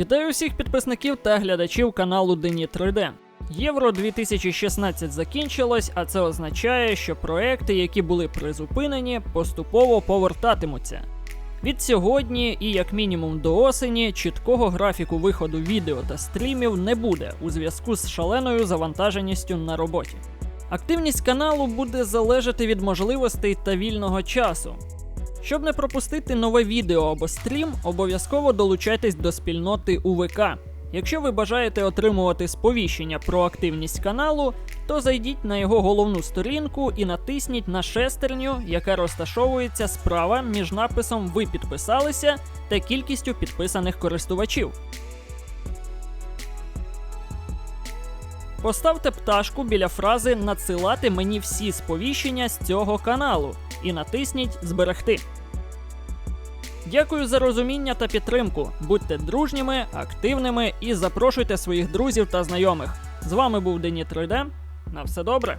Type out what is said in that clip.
Вітаю всіх підписників та глядачів каналу Дені 3D. Євро 2016 закінчилось, а це означає, що проекти, які були призупинені, поступово повертатимуться. Від сьогодні і як мінімум до осені чіткого графіку виходу відео та стрімів не буде у зв'язку з шаленою завантаженістю на роботі. Активність каналу буде залежати від можливостей та вільного часу. Щоб не пропустити нове відео або стрім, обов'язково долучайтесь до спільноти УВК. Якщо ви бажаєте отримувати сповіщення про активність каналу, то зайдіть на його головну сторінку і натисніть на шестерню, яка розташовується справа між написом Ви підписалися та кількістю підписаних користувачів. Поставте пташку біля фрази Надсилати мені всі сповіщення з цього каналу і натисніть Зберегти. Дякую за розуміння та підтримку. Будьте дружніми, активними і запрошуйте своїх друзів та знайомих. З вами був Дені 3D. На все добре.